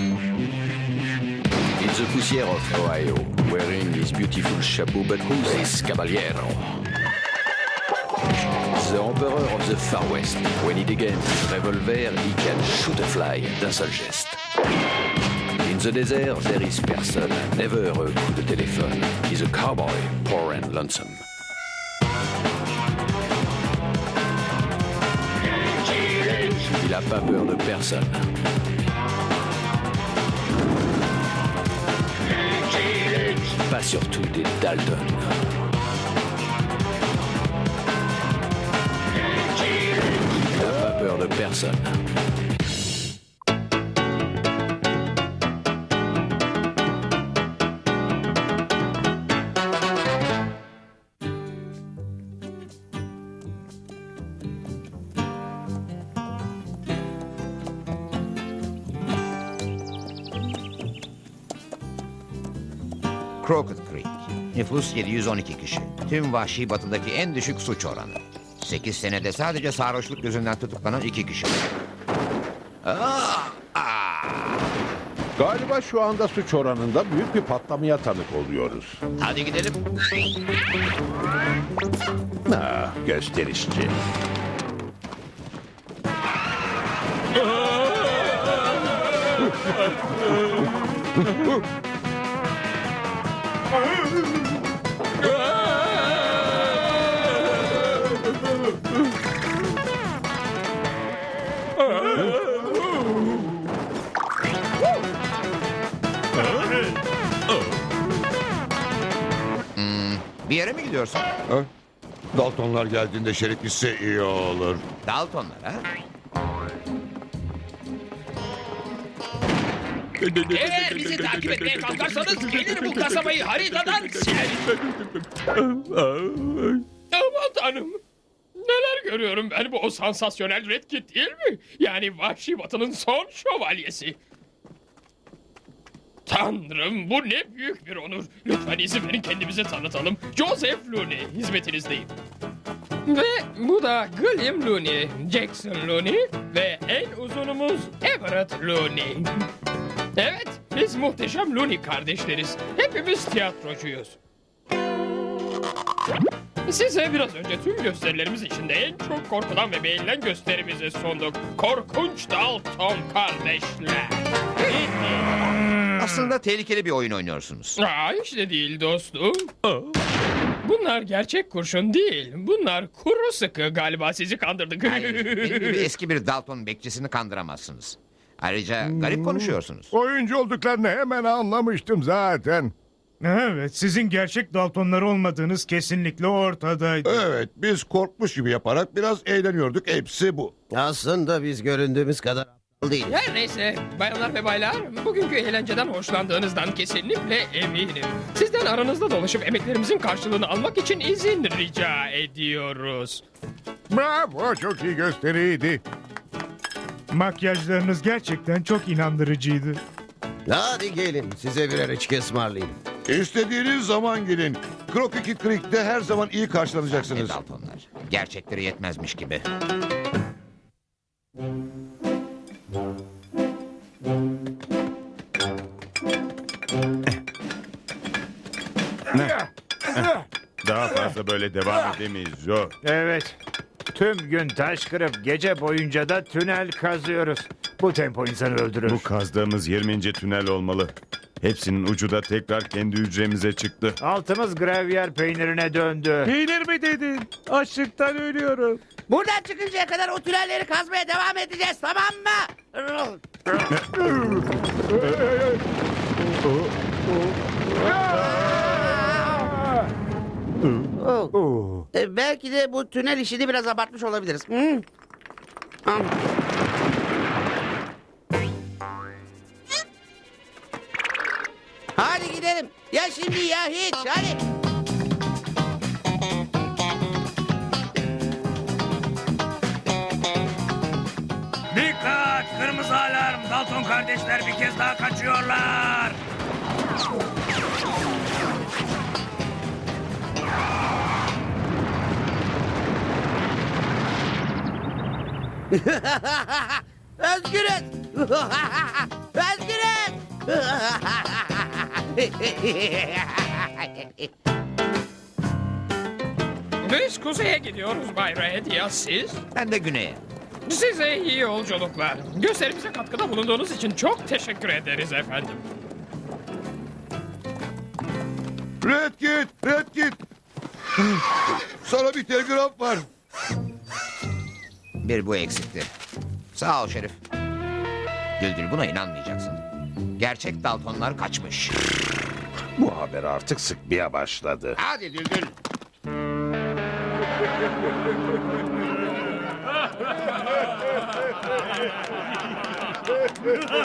In the poussière of Ohio, wearing his beautiful chapeau, but who's this caballero? The emperor of the Far West. When he degains his revolver, he can shoot a fly d'un seul geste. In the desert, there is person, never a coup de téléphone. He's a cowboy, poor and lonesome. Il a pas peur de personne. Surtout des Dalton. Il a pas peur de personne. Nüfus 712 kişi. Tüm vahşi batıdaki en düşük suç oranı. 8 senede sadece sarhoşluk yüzünden tutuklanan 2 kişi. Galiba şu anda suç oranında büyük bir patlamaya tanık oluyoruz. Hadi gidelim. Ah, gösterişçi. Bir yere mi gidiyorsun? Ha? Daltonlar geldiğinde şerit gitse iyi olur. Daltonlar ha? Eğer bizi takip etmeye kalkarsanız gelir bu kasabayı haritadan silerim. Aman tanrım. Neler görüyorum ben bu o sansasyonel Red Kit değil mi? Yani Vahşi Batı'nın son şövalyesi. Tanrım bu ne büyük bir onur. Lütfen izin verin kendimizi tanıtalım. Joseph Looney hizmetinizdeyim. Ve bu da William Looney, Jackson Looney ve en uzunumuz Everett Looney. Evet, biz muhteşem Looney kardeşleriz. Hepimiz tiyatrocuyuz. Size biraz önce tüm gösterilerimiz içinde en çok korkulan ve beğenilen gösterimizi sunduk. Korkunç Dalton kardeşler. Aslında tehlikeli bir oyun oynuyorsunuz. Aa, hiç de değil dostum. Bunlar gerçek kurşun değil. Bunlar kuru sıkı galiba sizi kandırdık. Hayır, benim gibi eski bir Dalton bekçisini kandıramazsınız. Ayrıca garip konuşuyorsunuz. Oyuncu olduklarını hemen anlamıştım zaten. Evet, sizin gerçek Daltonlar olmadığınız kesinlikle ortadaydı. Evet biz korkmuş gibi yaparak biraz eğleniyorduk. Hepsi bu. Aslında biz göründüğümüz kadar aptal değiliz. Her neyse bayanlar ve baylar bugünkü eğlenceden hoşlandığınızdan kesinlikle eminim. Sizden aranızda dolaşıp emeklerimizin karşılığını almak için izin rica ediyoruz. Bravo çok iyi gösteriydi. Makyajlarınız gerçekten çok inandırıcıydı. Hadi gelin size birer içki ısmarlayayım. İstediğiniz zaman gelin. Crooked Creek'te her zaman iyi Ne karşılanacaksınız. Daltonlar? Gerçekleri yetmezmiş gibi. Daha fazla böyle devam edemeyiz Joe. Evet, tüm gün taş kırıp gece boyunca da tünel kazıyoruz. Bu tempo insanı öldürür. Bu kazdığımız 20. tünel olmalı. Hepsinin ucu da tekrar kendi hücremize çıktı. Altımız gravyer peynirine döndü. Peynir mi dedin? Açlıktan ölüyorum. Buradan çıkıncaya kadar o tünelleri kazmaya devam edeceğiz tamam mı? Oh. E, belki de bu tünel işini biraz abartmış olabiliriz. Hı? Am. Hadi gidelim. Ya şimdi ya hiç. Hadi. Dikkat! Kırmızı alarm! Dalton kardeşler bir kez daha kaçıyorlar! Özgürüz. Özgürüz. Biz kuzeye gidiyoruz Bay Red ya siz? Ben de güneye. Size iyi yolculuklar. Gösterimize katkıda bulunduğunuz için çok teşekkür ederiz efendim. Red Kit, Red Kit. Sana bir telgraf var. Bir bu eksikti. Sağ ol Şerif. Düldül buna inanmayacaksın. Gerçek Daltonlar kaçmış. Bu haber artık sıkmaya başladı. Hadi Düldül.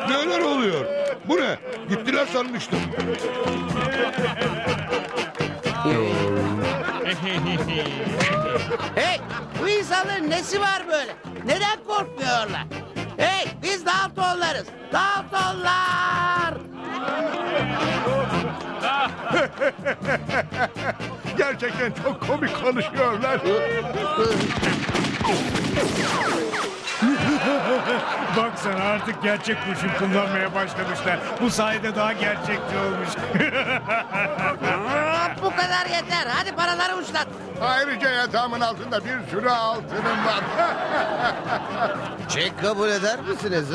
Neler oluyor? Bu ne? Gittiler sanmıştım. hey bu insanların nesi var böyle? Neden korkmuyorlar? Hey biz Daltonlarız. Daltonlar. Gerçekten çok komik konuşuyorlar. Baksana artık gerçek kurşun kullanmaya başlamışlar. Bu sayede daha gerçekçi olmuş. Kadar yeter. Hadi paraları uçlat. Ayrıca yatağımın altında bir sürü altınım var. Çek kabul eder misiniz?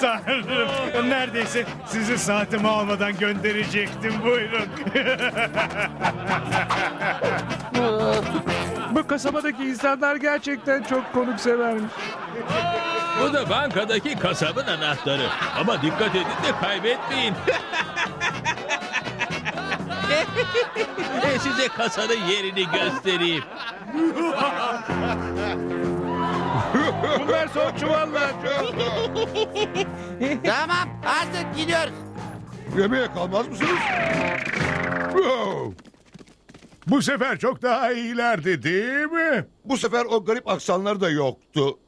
Tanrım neredeyse sizi saatimi almadan gönderecektim buyurun. Bu kasabadaki insanlar gerçekten çok konuksevermiş. Bu da bankadaki kasabın anahtarı. Ama dikkat edin de kaybetmeyin. E, Size kasanın yerini göstereyim. Bunlar son çuvallar. tamam artık gidiyoruz. Yemeğe kalmaz mısınız? Wow. Bu sefer çok daha iyilerdi değil mi? Bu sefer o garip aksanları da yoktu.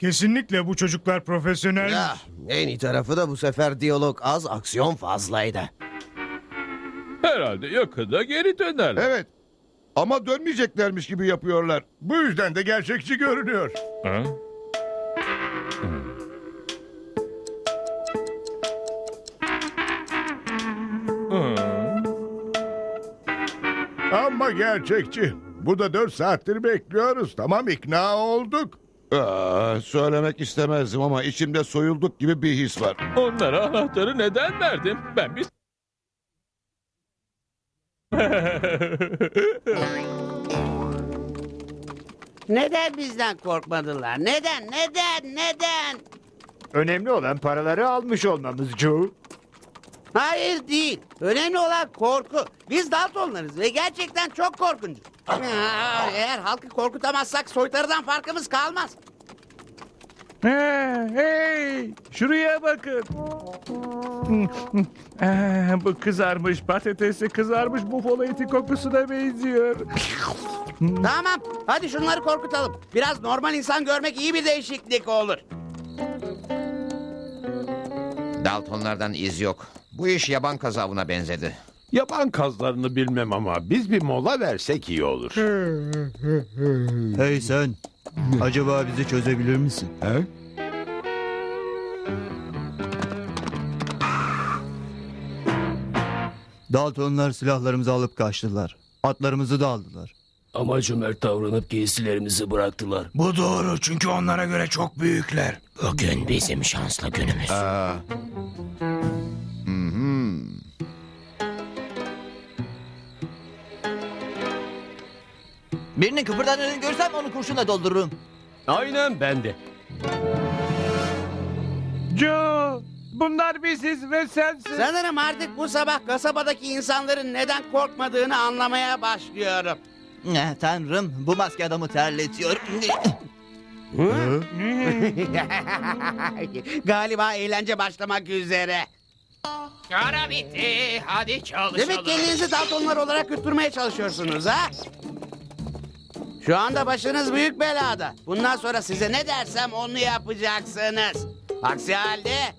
Kesinlikle bu çocuklar profesyonel. Ya, en iyi tarafı da bu sefer diyalog az, aksiyon fazlaydı. Herhalde yakında geri dönerler. Evet. Ama dönmeyeceklermiş gibi yapıyorlar. Bu yüzden de gerçekçi görünüyor. Ha? Ama gerçekçi. Burada dört saattir bekliyoruz. Tamam ikna olduk. Aa, söylemek istemezdim ama içimde soyulduk gibi bir his var. Onlara anahtarı neden verdim? Ben bir... Neden bizden korkmadılar? Neden? Neden? Neden? Önemli olan paraları almış olmamız Joe. Hayır değil. Önemli olan korku. Biz Daltonlarız ve gerçekten çok korkunç. Ya, Eğer halkı korkutamazsak soytarıdan farkımız kalmaz. Hey, hey, şuraya bakın. Ee, bu kızarmış patatesi kızarmış bufalo eti kokusuna benziyor. Tamam. Hadi şunları korkutalım. Biraz normal insan görmek iyi bir değişiklik olur. Daltonlardan iz yok. Bu iş yaban kazavına benzedi. Yaban kazlarını bilmem ama biz bir mola versek iyi olur. Hey sen, acaba bizi çözebilir misin? He? Daltonlar silahlarımızı alıp kaçtılar. Atlarımızı da aldılar. Ama cömert davranıp giysilerimizi bıraktılar. Bu doğru çünkü onlara göre çok büyükler. Bugün bizim şanslı günümüz. Aa. Hı hı. Birinin kıpırdadığını görsem onu kurşunla doldururum. Aynen ben de. Joe, bunlar biziz ve sensin. Sanırım artık bu sabah kasabadaki insanların neden korkmadığını anlamaya başlıyorum. Eh, tanrım, bu maske adamı terletiyor. Galiba eğlence başlamak üzere. Ara bitti. Hadi çalışalım. Demek kendinizi Daltonlar olarak yutturmaya çalışıyorsunuz ha? Şu anda başınız büyük belada. Bundan sonra size ne dersem onu yapacaksınız. Aksi halde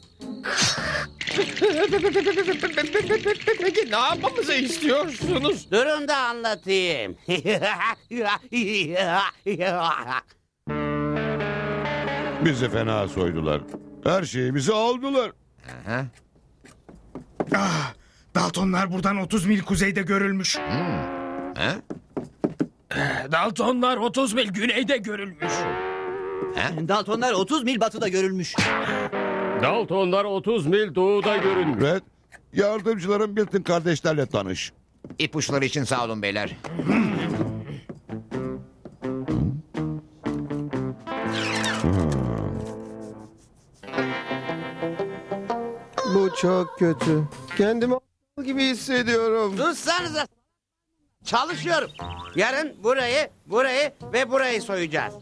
Peki ne yapmamızı istiyorsunuz? durun da anlatayım. Bizi fena soydular. Her şeyimizi aldılar. Aha. Ah, Daltonlar buradan 30 mil kuzeyde görülmüş. Ha? Daltonlar 30 mil güneyde görülmüş. Daltonlar 30 mil batıda görülmüş. Daltonlar 30 mil doğuda görünmüş. Red, yardımcılarım Milton kardeşlerle tanış. İpuçları için sağ olun beyler. Bu çok kötü. Kendimi a- gibi hissediyorum. Sussanıza. Çalışıyorum. Yarın burayı, burayı ve burayı soyacağız.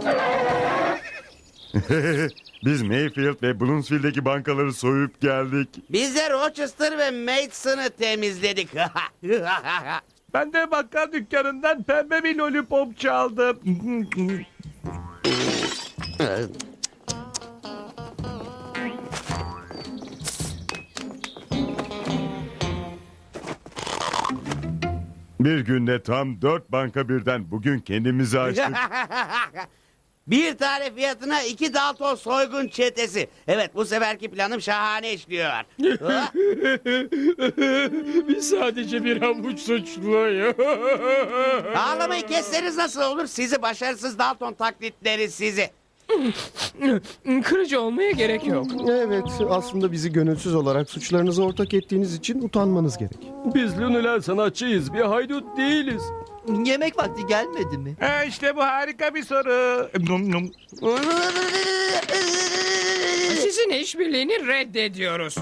Biz Mayfield ve Bloomsville'deki bankaları soyup geldik. Biz de Rochester ve Madeson'ı temizledik. Ben de bakkal dükkanından pembe bir lollipop çaldım. Bir günde tam dört banka birden bugün kendimizi açtık. Bir tane fiyatına iki Dalton soygun çetesi. Evet bu seferki planım şahane işliyor. Biz sadece bir avuç suçluyuz. Ağlamayı kesseniz nasıl olur? Sizi başarısız Dalton taklitleri sizi. Kırıcı olmaya gerek yok. Evet, aslında bizi gönülsüz olarak suçlarınızı ortak ettiğiniz için utanmanız gerek. Biz Luniler sanatçıyız. Bir haydut değiliz. Yemek vakti gelmedi mi? işte bu harika bir soru. Num num. Sizin işbirliğini reddediyoruz.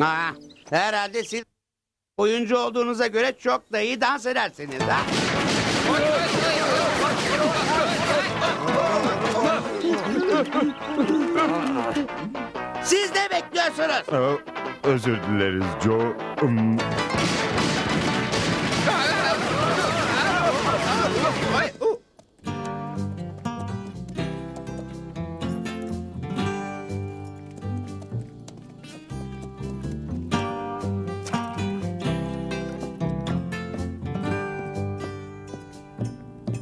Ha, herhalde siz oyuncu olduğunuza göre çok da iyi dans edersiniz ha? Siz ne bekliyorsunuz? Aa, Özür dileriz Joe. Hmm,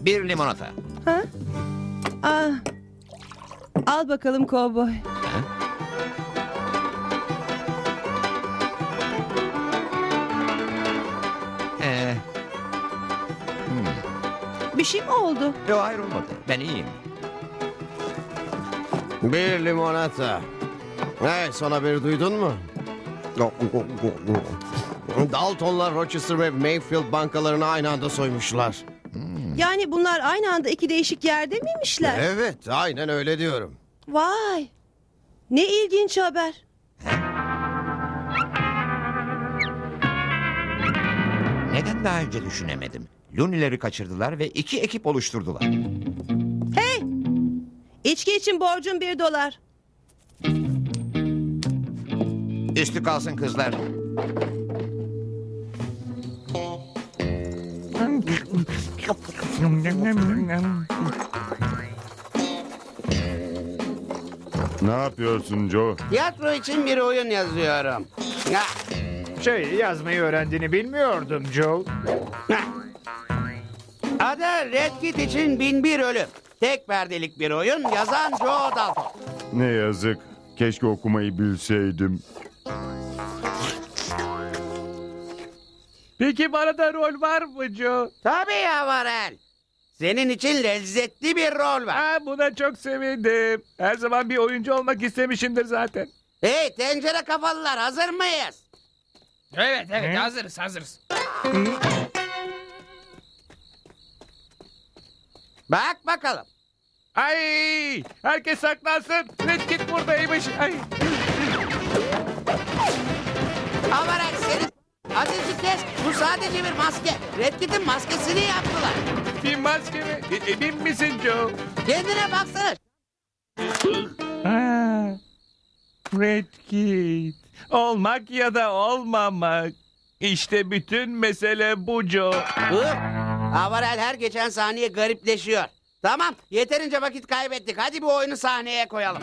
Bir limonata. Ah. Al bakalım kovboy. Ee, Bir şey mi oldu? yok hayır olmadı. Ben iyiyim. Bir limonata. Hey, sana bir duydun mu? Daltonlar Rochester ve Mayfield bankalarını aynı anda soymuşlar. Yani bunlar aynı anda iki değişik yerde miymişler? Evet, aynen öyle diyorum. Vay. Ne ilginç haber. Neden daha önce düşünemedim? Lunileri kaçırdılar ve iki ekip oluşturdular. Hey! İçki için borcum bir dolar. Üstü kalsın kızlar. Ne yapıyorsun Joe? Tiyatro için bir oyun yazıyorum. Ha, Şey yazmayı öğrendiğini bilmiyordum Joe. ha. Adı Red Kit için bin bir ölüm. Tek perdelik bir oyun yazan Joe Dalton. Ne yazık. Keşke okumayı bilseydim. Peki bana da rol var mı Joe? Tabii ya Varel. Senin için lezzetli bir rol var. Ha, buna çok sevindim. Her zaman bir oyuncu olmak istemişimdir zaten. Hey tencere kafalılar hazır mıyız? Evet evet hazırız hazırız. Bak bakalım. Ay! Herkes saklansın. Red Kit buradaymış. Ay! Avarel Aziz'i kes. Bu sadece bir maske. Red Kit'in maskesini yaptılar. Bir maske mi? E- Emin misin Joe? Kendine baksana. Ha, Red Kit. Olmak ya da olmamak. İşte bütün mesele bu Joe. Hı? Avarel her geçen saniye garipleşiyor. Tamam yeterince vakit kaybettik. Hadi bu oyunu sahneye koyalım.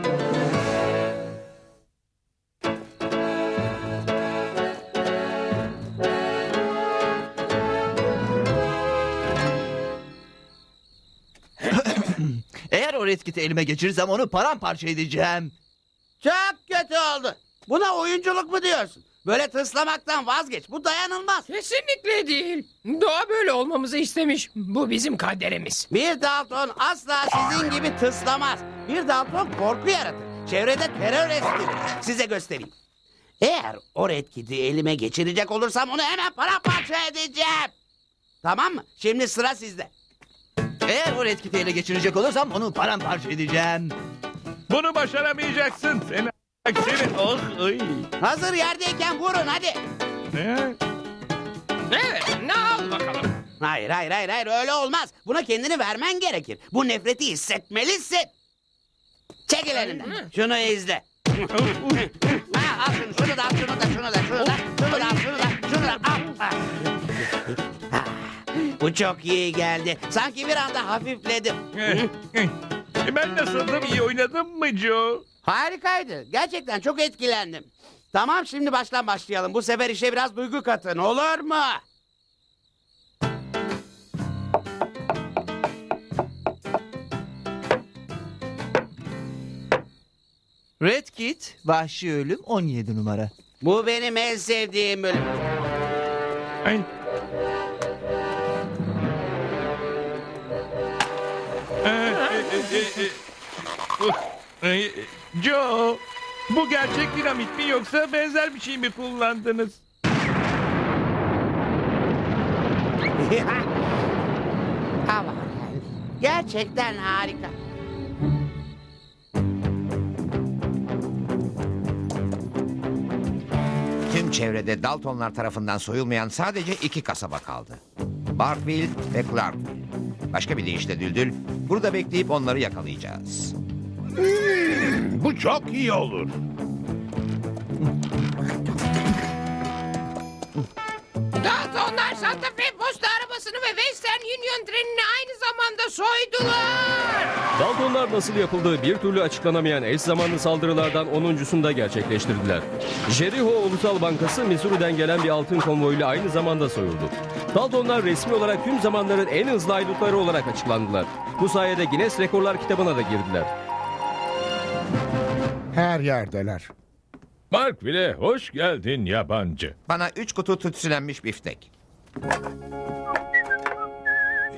O Red Kit'i elime geçirirsem onu paramparça edeceğim. Çok kötü oldu. Buna oyunculuk mu diyorsun? Böyle tıslamaktan vazgeç. Bu dayanılmaz. Kesinlikle değil. Doğa böyle olmamızı istemiş. Bu bizim kaderimiz. Bir Dalton asla sizin gibi tıslamaz. Bir Dalton korku yaratır. Çevrede terör estirir. Size göstereyim. Eğer o Red Kit'i elime geçirecek olursam onu hemen paramparça edeceğim. Tamam mı? Şimdi sıra sizde. Eğer o Red Kit'i ele geçirecek olursam onu paramparça edeceğim. Bunu başaramayacaksın. Seni a- seni. Oh, ay. Hazır yerdeyken vurun hadi. Ne? Evet ne al bakalım. Hayır hayır hayır hayır öyle olmaz. Buna kendini vermen gerekir. Bu nefreti hissetmelisin. Çekil elinden. Şunu izle. ha, al şunu, şunu da al, şunu da, şunu da, şunu da, şunu da, al, şunu da, şunu da, al. Ah. Bu çok iyi geldi. Sanki bir anda hafifledim. Eh, eh. E, Ben nasıldım? İyi oynadım mı Joe? Harikaydı. Gerçekten çok etkilendim. Tamam şimdi baştan başlayalım. Bu sefer işe biraz duygu katın olur mu? Red Kit, Vahşi Ölüm 17 numara. Bu benim en sevdiğim bölüm. Ay. Joe, bu gerçek dinamit mi yoksa benzer bir şey mi kullandınız? Ama gerçekten harika. Tüm çevrede Daltonlar tarafından soyulmayan sadece iki kasaba kaldı. Barkville ve Clarkville. Başka bir deyişle Düldül, burada bekleyip onları yakalayacağız. Bu çok iyi olur. Daltonlar Santa Fe Western Union trenini aynı zamanda soydular. Daltonlar nasıl yapıldığı bir türlü açıklanamayan eş zamanlı saldırılardan 10.sunu da gerçekleştirdiler. Jericho Ulusal Bankası Missouri'den gelen bir altın konvoyuyla aynı zamanda soyuldu. Daltonlar resmi olarak tüm zamanların en hızlı haydutları olarak açıklandılar. Bu sayede Guinness Rekorlar kitabına da girdiler. Her yerdeler. Markville hoş geldin yabancı. Bana üç kutu tütsülenmiş biftek.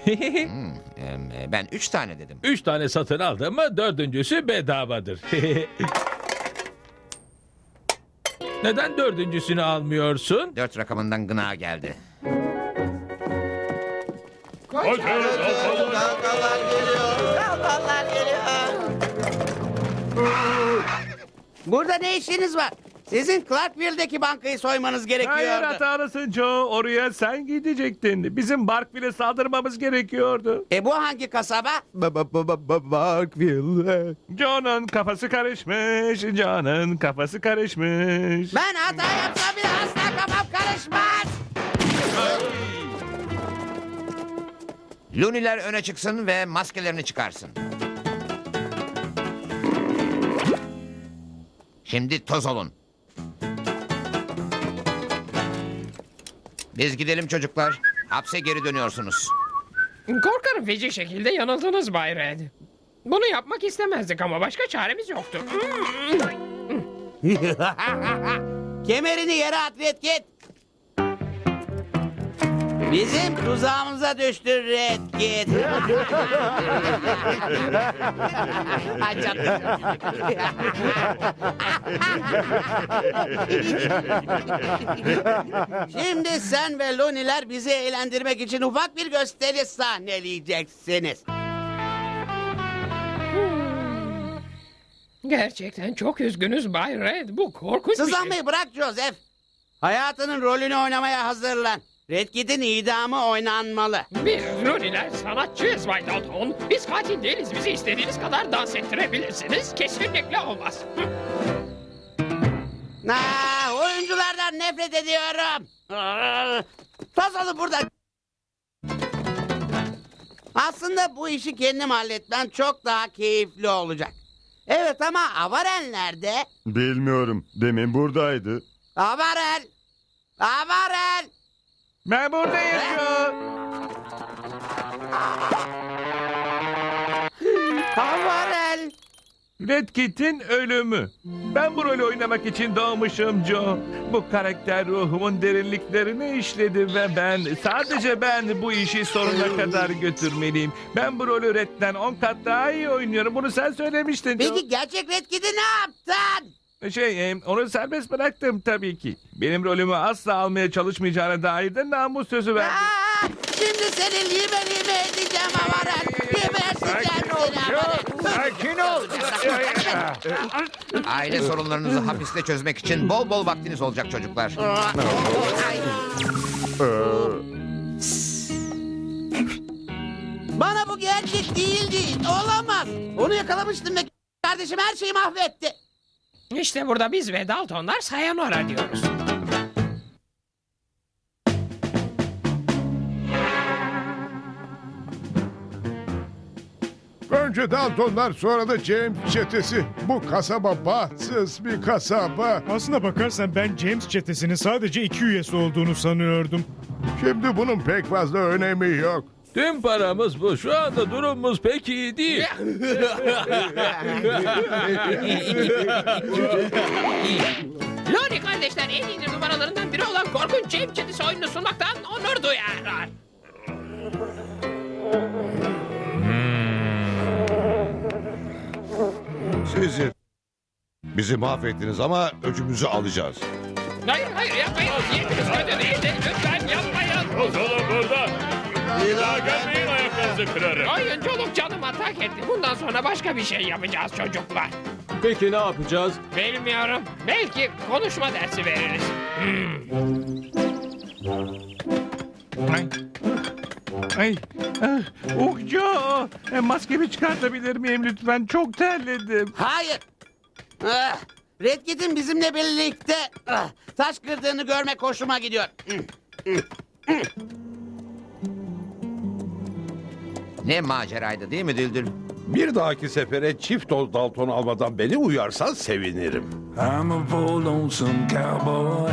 Hmm, em, ben üç tane dedim. Üç tane satın aldım mı dördüncüsü bedavadır. Neden dördüncüsünü almıyorsun? Dört rakamından gına geldi. Burada ne işiniz var? Sizin Clarkville'deki bankayı soymanız Hayır gerekiyordu. hatalısın Joe. Oraya sen gidecektin. Bizim Barkville'e saldırmamız gerekiyordu. E bu hangi kasaba? Ba ba ba ba ba Barkville. John'un kafası karışmış. John'un kafası karışmış. Ben hata yapsam bile asla kafam karışmaz. Luniler öne çıksın ve maskelerini çıkarsın. Şimdi toz olun. Biz gidelim çocuklar. Hapse geri dönüyorsunuz. Korkarım feci şekilde yanıldınız Bay Red. Bunu yapmak istemezdik ama başka çaremiz yoktu. Kemerini yere at Kit. Bizim tuzağımıza düştü Red Kit. Şimdi sen ve Loniler bizi eğlendirmek için ufak bir gösteri sahneleyeceksiniz. Gerçekten çok üzgünüz Bay Red. Bu korkunç bir şey. Sızlanmayı bırak Joseph. Hayatının rolünü oynamaya hazırlan. Red Kit'in idamı oynanmalı. Biz Luniler sanatçıyız Bay Dalton. Biz katil değiliz. Bizi istediğiniz kadar dans ettirebilirsiniz. Kesinlikle olmaz. Aa, oyunculardan nefret ediyorum. Aa, Toz burada. Aslında bu işi kendim halletmem çok daha keyifli olacak. Evet ama Avarel nerede? Bilmiyorum. Demin buradaydı. Avarel! Avarel! Ben buradayım Joe. Avarel! Red Kit'in ölümü. Ben bu rolü oynamak için doğmuşum Joe. Bu karakter ruhumun derinliklerine işledi ve ben, sadece ben bu işi sonuna kadar götürmeliyim. Ben bu rolü Red'den 10 kat daha iyi oynuyorum. Bunu sen söylemiştin Joe. Peki gerçek Red Kit'i ne yaptın? Şey, e, onu serbest bıraktım tabii ki. Benim rolümü asla almaya çalışmayacağına dair de namus sözü verdim. Aa, şimdi seni lime lime edeceğim Amaran. Geberteceğim seni Amaran. Sakin ol. Aile sorunlarınızı hapiste çözmek için bol bol vaktiniz olacak çocuklar. Ay. Bana bu gerçek değildi. Olamaz. Onu yakalamıştım ve kardeşim her şeyi mahvetti. İşte burada biz ve Daltonlar Sayonara diyoruz. Önce Daltonlar sonra da James çetesi. Bu kasaba bahtsız bir kasaba. Aslına bakarsan ben James çetesinin sadece iki üyesi olduğunu sanıyordum. Şimdi bunun pek fazla önemi yok. Tüm paramız bu. Şu anda durumumuz pek iyi değil. Loni kardeşler en iyi numaralarından biri olan korkunç James çetesi oyununu sunmaktan onur duyarlar. Sizi bizi mahvettiniz ama öcümüzü alacağız. Hayır hayır yapmayın. Niyetimiz kötü değildi. Lütfen yapmayın. Ozolu burada. Daha gelmeyin ayaklarınızı kırarım. Oyunculuk canıma tak etti. Bundan sonra başka bir şey yapacağız çocuklar. Peki ne yapacağız? Bilmiyorum. Belki konuşma dersi veririz. Ay. Ay. ah, Uh Joe. E, maskemi çıkartabilir miyim lütfen? Çok terledim. Hayır. Ah, Red Kit'in bizimle birlikte ah, taş kırdığını görmek hoşuma gidiyor. Ne maceraydı değil mi Düldül? Bir dahaki sefere çift doz Dalton almadan beni uyarsan sevinirim. I'm a lonesome cowboy